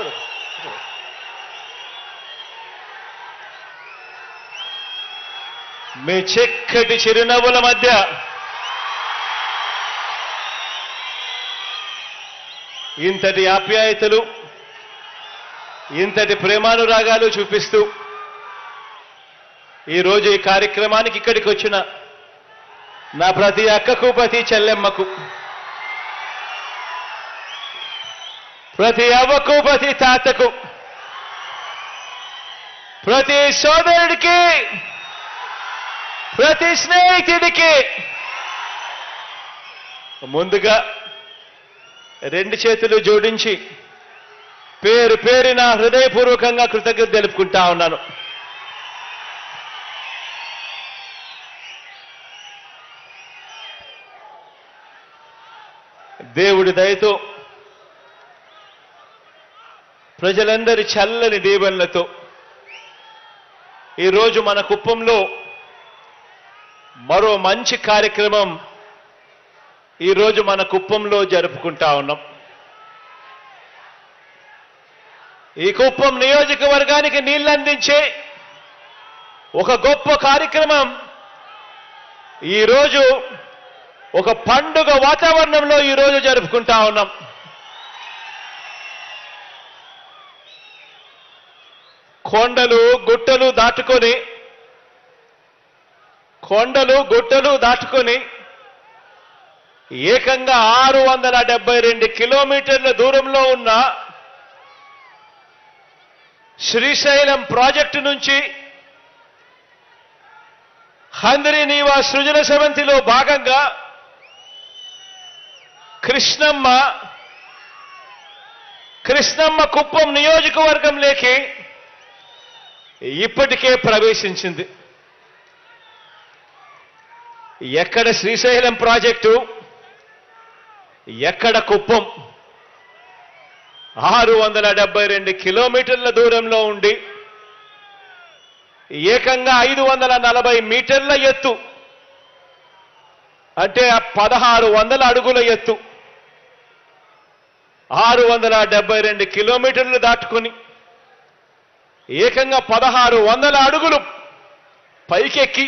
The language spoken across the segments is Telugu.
కూర్చోరు మీ చిక్కటి చిరునవ్వుల మధ్య ఇంతటి ఆప్యాయతలు ఇంతటి ప్రేమానురాగాలు చూపిస్తూ ఈరోజు ఈ కార్యక్రమానికి ఇక్కడికి వచ్చిన నా ప్రతి అక్కకు ప్రతి చెల్లెమ్మకు ప్రతి అవ్వకు ప్రతి తాతకు ప్రతి సోదరుడికి ప్రతి స్నేహితుడికి ముందుగా రెండు చేతులు జోడించి పేరు పేరిన హృదయపూర్వకంగా కృతజ్ఞత తెలుపుకుంటా ఉన్నాను. దేవుడి దయతో ప్రజలందరి చల్లని దీవెనలతో ఈరోజు మన కుప్పంలో మరో మంచి కార్యక్రమం ఈరోజు మన కుప్పంలో జరుపుకుంటా ఉన్నాం. ఈ కుప్పం నియోజకవర్గానికి నీళ్ళందించే అందించే ఒక గొప్ప కార్యక్రమం. ఈరోజు ఒక పండుగ వాతావరణంలో ఈరోజు జరుపుకుంటా ఉన్నాం. కొండలు గుట్టలు దాటుకొని కొండలు గుట్టలు దాటుకొని ఏకంగా ఆరు వందల డెబ్బై రెండు కిలోమీటర్ల దూరంలో ఉన్న శ్రీశైలం ప్రాజెక్టు నుంచి హంద్రి నీవా సృజన సమంతిలో భాగంగా కృష్ణమ్మ కృష్ణమ్మ కుప్పం నియోజకవర్గంలోకి ఇప్పటికే ప్రవేశించింది. ఎక్కడ శ్రీశైలం ప్రాజెక్టు ఎక్కడ కుప్పం ఆరు వందల డెబ్బై రెండు కిలోమీటర్ల దూరంలో ఉండి ఏకంగా ఐదు వందల నలభై మీటర్ల ఎత్తు అంటే పదహారు వందల అడుగుల ఎత్తు ఆరు వందల డెబ్బై రెండు కిలోమీటర్లు దాటుకొని ఏకంగా పదహారు వందల అడుగులు పైకెక్కి.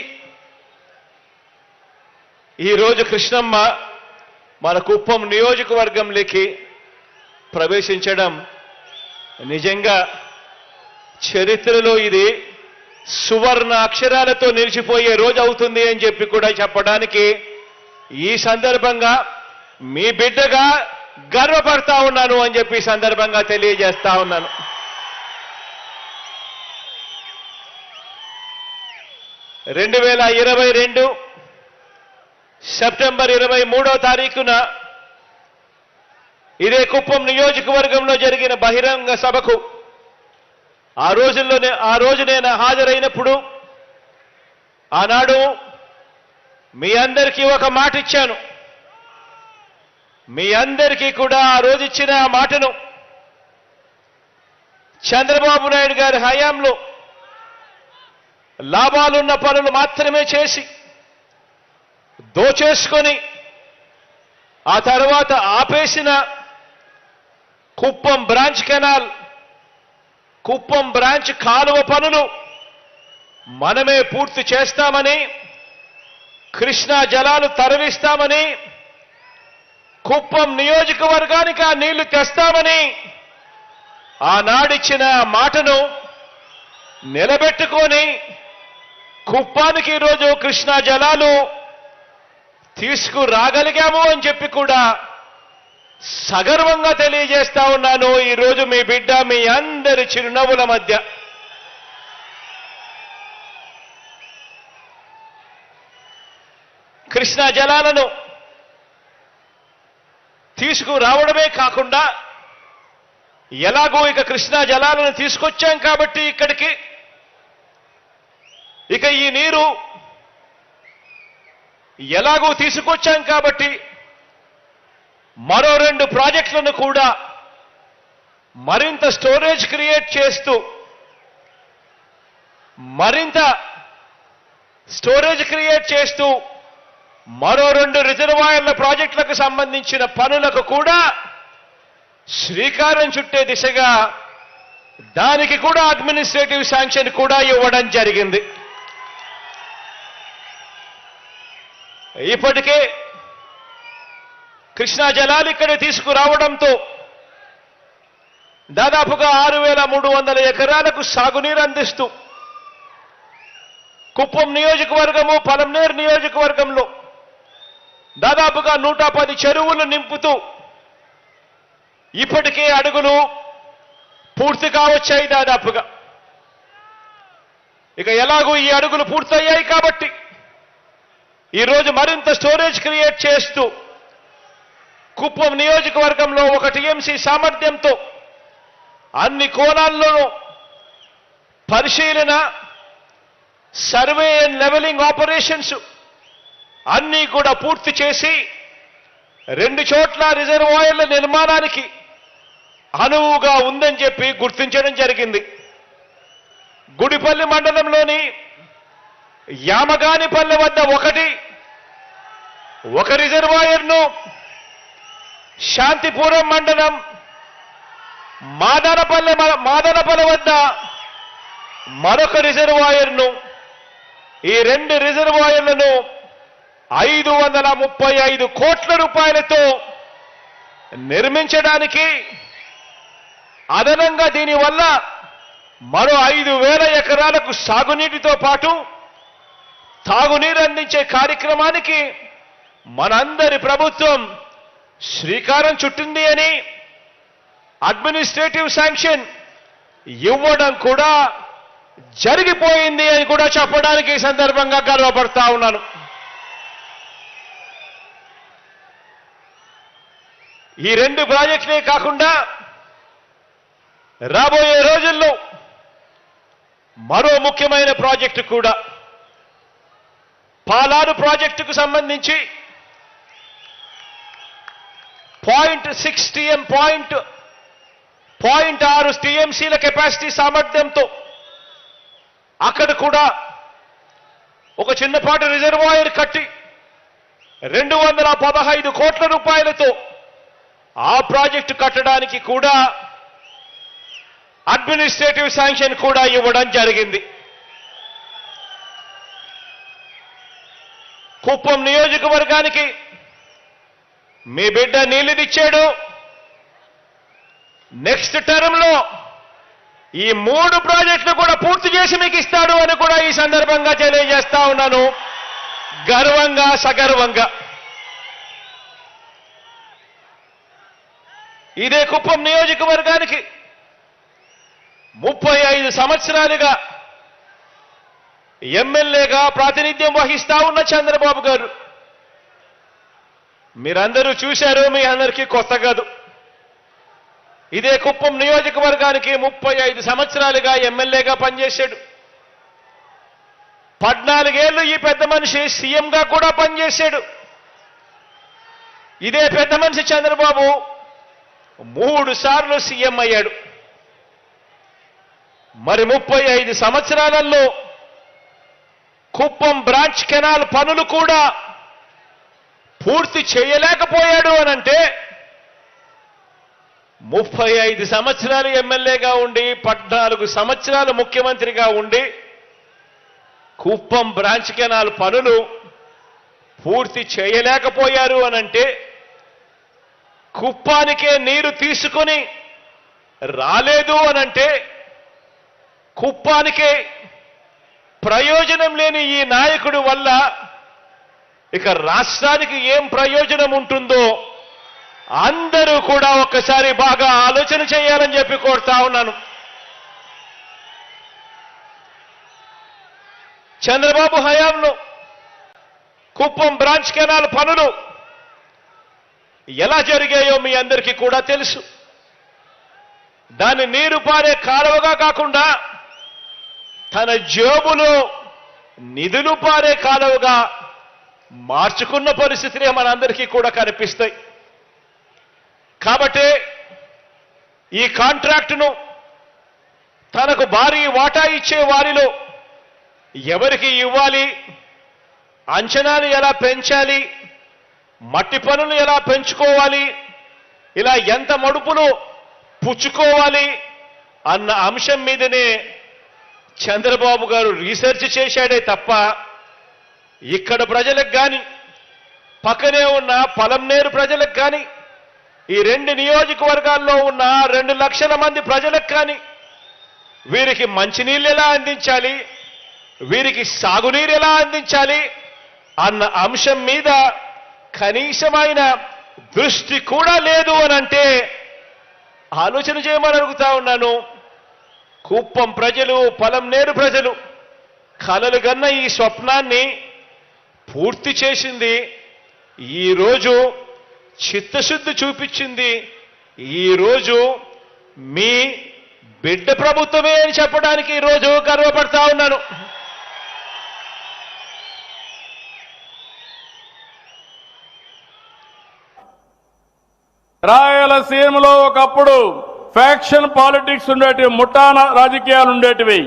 ఈరోజు కృష్ణమ్మ మన కుప్పం నియోజకవర్గంలోకి ప్రవేశించడం నిజంగా చరిత్రలో ఇది సువర్ణ అక్షరాలతో నిలిచిపోయే రోజు అవుతుంది అని చెప్పి కూడా చెప్పడానికి ఈ సందర్భంగా మీ బిడ్డగా గర్వపడతా ఉన్నాను అని చెప్పి సందర్భంగా తెలియజేస్తా ఉన్నాను. రెండు వేల ఇరవై రెండు సెప్టెంబర్ ఇరవై మూడో తారీఖున ఇదే కుప్పం నియోజకవర్గంలో జరిగిన బహిరంగ సభకు ఆ రోజుల్లోనే ఆ రోజు నేను హాజరైనప్పుడు ఆనాడు మీ అందరికీ ఒక మాట ఇచ్చాను. మీ అందరికీ కూడా ఆ రోజు ఇచ్చిన ఆ మాటను చంద్రబాబు నాయుడు గారి హయాంలో లాభాలున్న పనులు మాత్రమే చేసి దోచేసుకొని ఆ తర్వాత ఆపేసిన Kuppam branch canal Kuppam branch కాలువ పనులు మనమే పూర్తి చేస్తామని కృష్ణా జలాలు తరలిస్తామని కుప్పం నియోజకవర్గానికి ఆ నీళ్ళు తెస్తామని ఆనాడిచ్చిన మాటను నిలబెట్టుకొని కుప్పానికి ఈరోజు కృష్ణా జలాలు తీసుకురాగలిగాము అని చెప్పి కూడా సగర్వంగా తెలియజేస్తా ఉన్నాను. ఈరోజు మీ బిడ్డ మీ అందరి చిరునవ్వుల మధ్య. కృష్ణా జలాలను తీసుకురావడమే కాకుండా ఎలాగో ఇక కృష్ణా జలాలను తీసుకొచ్చాం కాబట్టి ఇక్కడికి ఇక ఈ నీరు ఎలాగో తీసుకొచ్చాం కాబట్టి మరో రెండు ప్రాజెక్టులను కూడా మరింత స్టోరేజ్ క్రియేట్ చేస్తూ మరింత స్టోరేజ్ క్రియేట్ చేస్తూ మరో రెండు రిజర్వాయర్ల ప్రాజెక్టులకు సంబంధించిన పనులకు కూడా శ్రీకారం చుట్టే దిశగా దానికి కూడా అడ్మినిస్ట్రేటివ్ శాంక్షన్ కూడా ఇవ్వడం జరిగింది. ఇప్పటికే కృష్ణా జలాలు ఇక్కడ తీసుకురావడంతో దాదాపుగా ఆరు వేల మూడు వందల ఎకరాలకు సాగునీరు అందిస్తూ కుప్పం నియోజకవర్గము పలంనేరు నియోజకవర్గంలో దాదాపుగా నూట పది చెరువులు నింపుతూ ఇప్పటికే అడుగులు పూర్తి కావచ్చాయి దాదాపుగా. ఇక ఎలాగూ ఈ అడుగులు పూర్తయ్యాయి కాబట్టి ఈరోజు మరింత స్టోరేజ్ క్రియేట్ చేస్తూ కుప్పం నియోజకవర్గంలో ఒక టీఎంసీ సామర్థ్యంతో అన్ని కోణాల్లోనూ పరిశీలన సర్వే అండ్ లెవెలింగ్ ఆపరేషన్స్ అన్నీ కూడా పూర్తి చేసి రెండు చోట్ల రిజర్వాయర్ల నిర్మాణానికి అనువుగా ఉందని చెప్పి గుర్తించడం జరిగింది. గుడిపల్లి మండలంలోని యామగానిపల్లె వద్ద ఒకటి ఒక రిజర్వాయర్ను శాంతిపురం మండలం మాదనపల్లె మాదనపల్లె వద్ద మరొక రిజర్వాయర్ను ఈ రెండు రిజర్వాయర్లను ఐదు వందల ముప్పై ఐదు కోట్ల రూపాయలతో నిర్మించడానికి అదనంగా దీనివల్ల మరో ఐదు వేల ఎకరాలకు సాగునీటితో పాటు తాగునీరు అందించే కార్యక్రమానికి మనందరి ప్రభుత్వం శ్రీకారం చుట్టింది అని అడ్మినిస్ట్రేటివ్ శాంక్షన్ ఇవ్వడం కూడా జరిగిపోయింది అని కూడా చెప్పడానికి ఈ సందర్భంగా గర్వపడతా ఉన్నాను. ఈ రెండు ప్రాజెక్టులే కాకుండా రాబోయే రోజుల్లో మరో ముఖ్యమైన ప్రాజెక్టు కూడా పాలారు ప్రాజెక్టుకు సంబంధించి point six TM point point ఆరు టీఎంసీల కెపాసిటీ సామర్థ్యంతో అక్కడ కూడా ఒక చిన్నపాటి రిజర్వాయర్ కట్టి రెండు వందల పదహైదు కోట్ల రూపాయలతో ఆ ప్రాజెక్టు కట్టడానికి కూడా అడ్మినిస్ట్రేటివ్ శాంక్షన్ కూడా ఇవ్వడం జరిగింది. కుప్పం నియోజకవర్గానికి మీ బిడ్డ నీళ్ళనిచ్చాడు నెక్స్ట్ టర్మ్లో ఈ మూడు ప్రాజెక్టులు కూడా పూర్తి చేసి మీకు ఇస్తాడు అని కూడా ఈ సందర్భంగా తెలియజేస్తా ఉన్నాను. గర్వంగా సగర్వంగా. ఇదే కుప్పం నియోజకవర్గానికి ముప్పై ఐదు సంవత్సరాలుగా ఎమ్మెల్యేగా ప్రాతినిధ్యం వహిస్తా ఉన్న చంద్రబాబు గారు. మీరందరూ చూశారు మీ అందరికీ కొత్త కాదు. ఇదే కుప్పం నియోజకవర్గానికి ముప్పై ఐదు సంవత్సరాలుగా ఎమ్మెల్యేగా పనిచేశాడు. పద్నాలుగేళ్ళు ఈ పెద్ద మనిషి సీఎంగా కూడా పనిచేశాడు. ఇదే పెద్ద మనిషి చంద్రబాబు మూడు సార్లు సీఎం అయ్యాడు. మరి ముప్పై ఐదు సంవత్సరాలలో కుప్పం బ్రాంచ్ కెనాల్ పనులు కూడా పూర్తి చేయలేకపోయాడు అనంటే ముప్పై ఐదు సంవత్సరాలు ఎమ్మెల్యేగా ఉండి పద్నాలుగు సంవత్సరాలు ముఖ్యమంత్రిగా ఉండి కుప్పం బ్రాంచ్ కెనాల్ పనులు పూర్తి చేయలేకపోయారు అనంటే కుప్పానికే నీరు తీసుకొని రాలేదు అనంటే కుప్పానికే ప్రయోజనం లేని ఈ నాయకుడు వల్ల ఇక రాష్ట్రానికి ఏం ప్రయోజనం ఉంటుందో అందరూ కూడా ఒక్కసారి బాగా ఆలోచన చేయాలని చెప్పి కోరుతా ఉన్నాను. చంద్రబాబు హయాంలో కుప్పం బ్రాంచ్ కెనాల్ పనులు ఎలా జరిగాయో మీ అందరికీ కూడా తెలుసు. దాన్ని నీరు పారే కాలువగా కాకుండా తన జేబులో నిధులు పారే కాలువగా మార్చుకున్న పరిస్థితినే మనందరికీ కూడా కనిపిస్తాయి. కాబట్టి ఈ కాంట్రాక్టును తనకు భారీ వాటా ఇచ్చే వారిలో ఎవరికి ఇవ్వాలి అంచనాలు ఎలా పెంచాలి మట్టి పనులు ఎలా పెంచుకోవాలి ఇలా ఎంత మడుపులు పుచ్చుకోవాలి అన్న అంశం మీదనే చంద్రబాబు గారు రీసెర్చ్ చేశాడే తప్ప ఇక్కడ ప్రజలకు కానీ పక్కనే ఉన్న పలంనేరు ప్రజలకు కానీ ఈ రెండు నియోజకవర్గాల్లో ఉన్న రెండు లక్షల మంది ప్రజలకు కానీ వీరికి మంచినీళ్ళు ఎలా అందించాలి వీరికి సాగునీరు ఎలా అందించాలి అన్న అంశం మీద కనీసమైన దృష్టి కూడా లేదు అని అంటే ఆలోచన చేయమని అడుగుతా ఉన్నాను. కుప్పం ప్రజలు పొలంనేరు ప్రజలు. కలలు గన్న ఈ స్వప్నాన్ని పూర్తి చేసింది ఈరోజు చిత్తశుద్ధి చూపించింది ఈరోజు మీ బిడ్డ ప్రభుత్వమే అని చెప్పడానికి ఈరోజు గర్వపడతా ఉన్నాను. రాయలసీమలో ఒకప్పుడు ఫ్యాక్షన్ పాలిటిక్స్ ఉండేటివి ముఠాన రాజకీయాలు ఉండేటివి.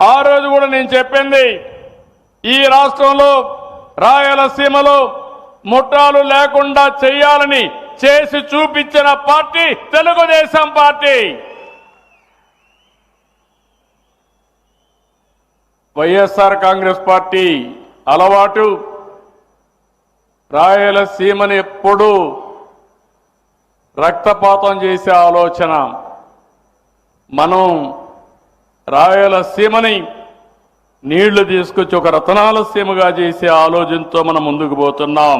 ఆ రోజు కూడా నేను చెప్పింది ఈ రాష్ట్రంలో రాయలసీమలో ముఠాలు లేకుండా చేయాలని చేసి చూపించిన party Telugu Desam party. YSR Congress party అలవాటు రాయలసీమని ఎప్పుడూ రక్తపాతం చేసే ఆలోచన. మనం రాయలసీమని నీళ్ళు తీసుకొచ్చి ఒక రతనాల సీమగా చేసే ఆలోచనతో మనం ముందుకు పోతున్నాం.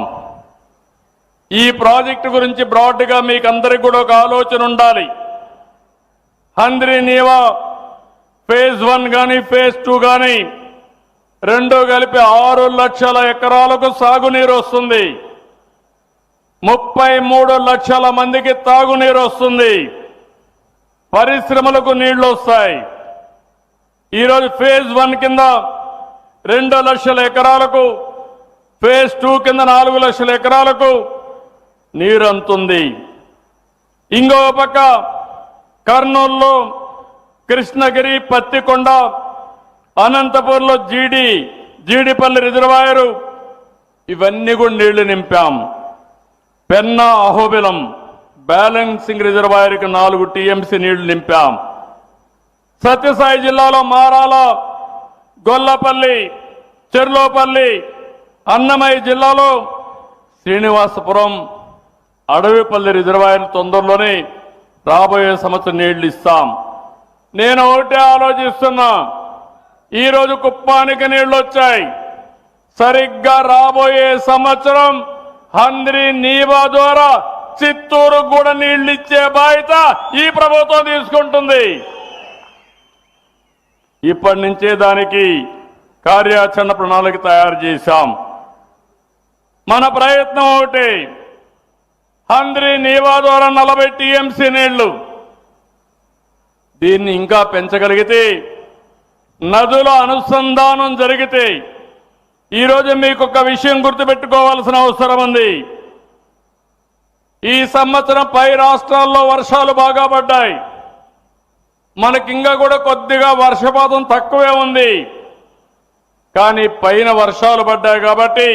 ఈ ప్రాజెక్టు గురించి బ్రాడ్గా మీకు అందరికి కూడా ఒక ఆలోచన ఉండాలి. హంద్రి నీవా ఫేజ్ వన్ కానీ ఫేజ్ టూ కానీ రెండు కలిపి ఆరు లక్షల ఎకరాలకు సాగునీరు వస్తుంది. ముప్పై మూడు లక్షల మందికి తాగునీరు వస్తుంది. పరిశ్రమలకు నీళ్ళు వస్తాయి. ఈరోజు ఫేజ్ వన్ కింద రెండు లక్షల ఎకరాలకు ఫేజ్ టూ కింద నాలుగు లక్షల ఎకరాలకు నీరు అంతుంది ఇంకో పక్క కర్నూలులో కృష్ణగిరి పత్తికొండ అనంతపూర్లో జీడి జీడిపల్లి రిజర్వాయరు ఇవన్నీ కూడా నీళ్ళు నింపాం. పెన్నా అహోబిలం బ్యాలెన్సింగ్ రిజర్వాయర్కి నాలుగు టీఎంసీ నీళ్ళు నింపాం. సత్యసాయి జిల్లాలో మారాల గొల్లపల్లి చెర్లోపల్లి అన్నమయ్య జిల్లాలో శ్రీనివాసపురం అడవిపల్లి రిజర్వాయర్ తొందరలోనే రాబోయే సంవత్సరం నీళ్ళు ఇస్తాం. నేను ఒకటే ఆలోచిస్తున్నా ఈరోజు కుప్పానికి నీళ్ళు వచ్చాయి సరిగ్గా రాబోయే సంవత్సరం హంద్రి నీవా ద్వారా చిత్తూరు కూడా నీళ్ళు ఇచ్చే బాధ్యత ఈ ప్రభుత్వం తీసుకుంటుంది. ఇప్పటి నుంచే దానికి కార్యాచరణ ప్రణాళిక తయారు చేశాం. మన ప్రయత్నం ఒకటి. హంద్రి నీవా ద్వారా నలభై టీఎంసీ నీళ్ళు. దీన్ని ఇంకా పెంచగలిగితే నదుల అనుసంధానం జరిగితే ఈరోజు మీకు ఒక విషయం గుర్తుపెట్టుకోవాల్సిన అవసరం ఉంది. ఈ సంవత్సరం పై రాష్ట్రాల్లో వర్షాలు బాగా పడ్డాయి. మనకింకా కూడా కొద్దిగా వర్షపాతం తక్కువే ఉంది. కానీ పైన వర్షాలు పడ్డాయి కాబట్టి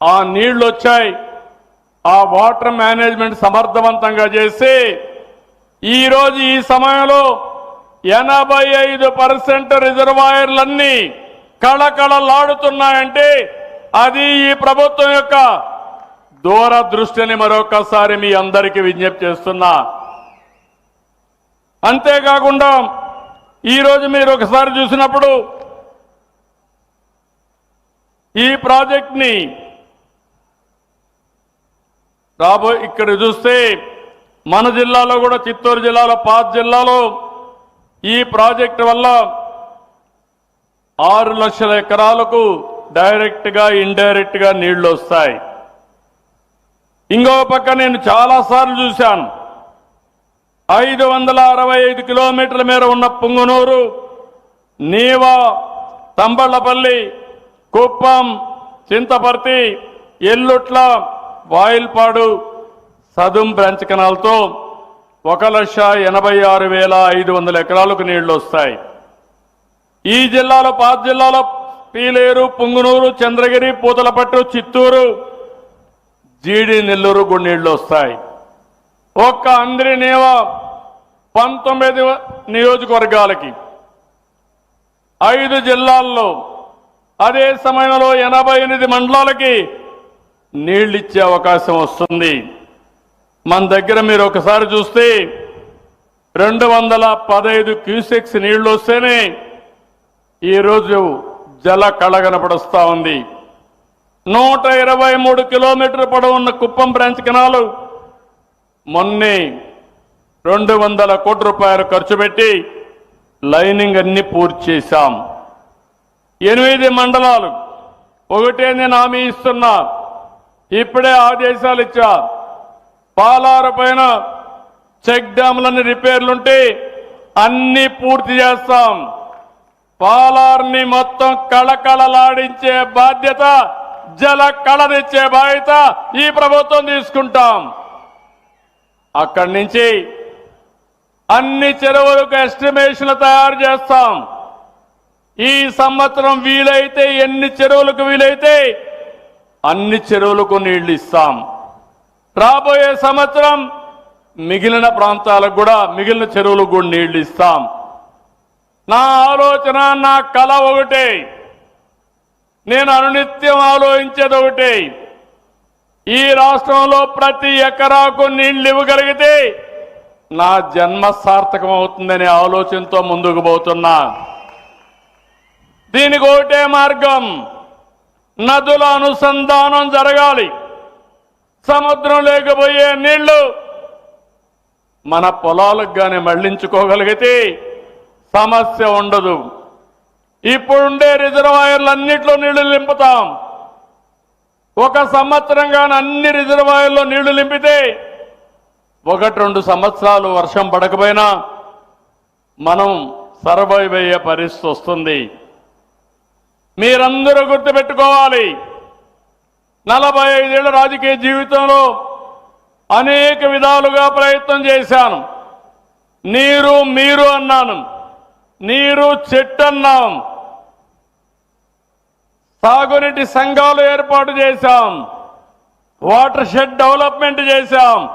ఆ నీళ్ళు వచ్చాయి ఆ వాటర్ మేనేజ్మెంట్ సమర్థవంతంగా చేసి ఈరోజు ఈ సమయంలో ఎనభై ఐదు పర్సెంట్ రిజర్వాయర్లన్నీ కళకళలాడుతున్నాయంటే అది ఈ ప్రభుత్వం యొక్క దూరదృష్టిని మరొకసారి మీ అందరికీ విజ్ఞప్తి చేస్తున్నా. అంతేకాకుండా ఈరోజు మీరు ఒకసారి చూసినప్పుడు ఈ ప్రాజెక్ట్ని రాబో ఇక్కడ చూస్తే మన జిల్లాలో కూడా చిత్తూరు జిల్లాలో పాత జిల్లాలో ఈ ప్రాజెక్ట్ వల్ల ఆరు లక్షల ఎకరాలకు డైరెక్ట్గా ఇండైరెక్ట్గా నీళ్ళు వస్తాయి. ఇంకో పక్క నేను చాలాసార్లు చూశాను. ఐదు వందల అరవై ఐదు కిలోమీటర్ల మేర ఉన్న పుంగునూరు నీవా తంబళ్ళపల్లి కుప్పం చింతపర్తి ఎల్లుట్ల వాయిల్పాడు సదుం బ్రాంచ్ కెనాల్తో ఒక లక్ష ఎనభై ఆరు వేల ఐదు వందల ఎకరాలకు నీళ్ళు వస్తాయి. ఈ జిల్లాలో పాత జిల్లాలో పీలేరు పుంగునూరు చంద్రగిరి పూతలపట్టు చిత్తూరు జీడి నెల్లూరు గుండీళ్ళు వస్తాయి. ఒక్క అందరి నేవ పంతొమ్మిది నియోజకవర్గాలకి. ఐదు జిల్లాల్లో అదే సమయంలో ఎనభై ఎనిమిది మండలాలకి నీళ్ళిచ్చే అవకాశం వస్తుంది. మన దగ్గర మీరు ఒకసారి చూస్తే రెండు వందల పదహైదు క్యూసెక్స్ నీళ్ళు వస్తేనే ఈరోజు జల కళ ఉంది. నూట ఇరవై మూడు కిలోమీటర్ పొడవున్న కుప్పం బ్రాంచ్ కెనాలు మొన్నే రెండు వందల కోట్ల రూపాయలు ఖర్చు పెట్టి లైనింగ్ అన్ని పూర్తి చేశాం. ఎనిమిది మండలాలు ఒకటే నేను హామీ ఇస్తున్నా. ఇప్పుడే ఆదేశాలు ఇచ్చా. పాలారు పైన చెక్ డ్యాములన్నీ రిపేర్లుంటే అన్ని పూర్తి చేస్తాం. పాలార్ని మొత్తం కళకళలాడించే బాధ్యత జల కళనిచ్చే బాధ్యత ఈ ప్రభుత్వం తీసుకుంటాం. అక్కడి నుంచి అన్ని చెరువులకు ఎస్టిమేషన్లు తయారు చేస్తాం. ఈ సంవత్సరం వీలైతే ఎన్ని చెరువులకు వీలైతే అన్ని చెరువులకు నీళ్ళు ఇస్తాం. రాబోయే సంవత్సరం మిగిలిన ప్రాంతాలకు కూడా మిగిలిన చెరువులకు కూడా నీళ్ళు ఇస్తాం. నా ఆలోచన నా కళ ఒకటే. నేను అనునిత్యం ఆలోచించేది ఒకటే. ఈ రాష్ట్రంలో ప్రతి ఎకరాకు నీళ్ళు ఇవ్వగలిగితే నా జన్మ సార్థకం అవుతుందనే ఆలోచనతో ముందుకు పోతున్నా. దీనికి ఒకటే మార్గం నదుల అనుసంధానం జరగాలి. సముద్రం లేకపోయే నీళ్ళు మన పొలాలకు కానీ మళ్ళించుకోగలిగితే సమస్య ఉండదు. ఇప్పుడుండే రిజర్వాయర్లన్నింటిలో నీళ్ళు నింపుతాం. ఒక సంవత్సరం అన్ని రిజర్వాయర్లో నీళ్ళు నింపితే ఒకటి రెండు సంవత్సరాలు వర్షం పడకపోయినా మనం సర్వైవ్ అయ్యే పరిస్థితి వస్తుంది. మీరందరూ గుర్తుపెట్టుకోవాలి. నలభై ఐదేళ్ళ రాజకీయ జీవితంలో అనేక విధాలుగా ప్రయత్నం చేశాను. నీరు మీరు అన్నాను. నీరు చెట్టు అన్నాం సాగునీటి సంఘాలు ఏర్పాటు చేశాం. వాటర్ షెడ్ డెవలప్మెంట్ చేశాం.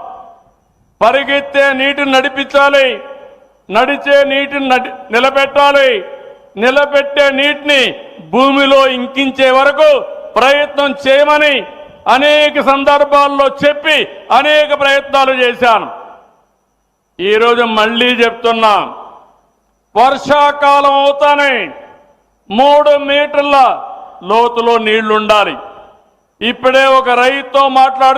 పరిగెత్తే నీటిని నడిపించాలి. నడిచే నీటిని నడి నిలబెట్టాలి. నిలబెట్టే నీటిని భూమిలో ఇంకించే వరకు ప్రయత్నం చేయమని అనేక సందర్భాల్లో చెప్పి అనేక ప్రయత్నాలు చేశాను. ఈరోజు మళ్ళీ చెప్తున్నాం. వర్షాకాలం అవుతానే మూడు మీటర్ల లోతులో నీళ్ళుండాలి. ఇప్పుడే ఒక రైతుతో మాట్లాడుతూ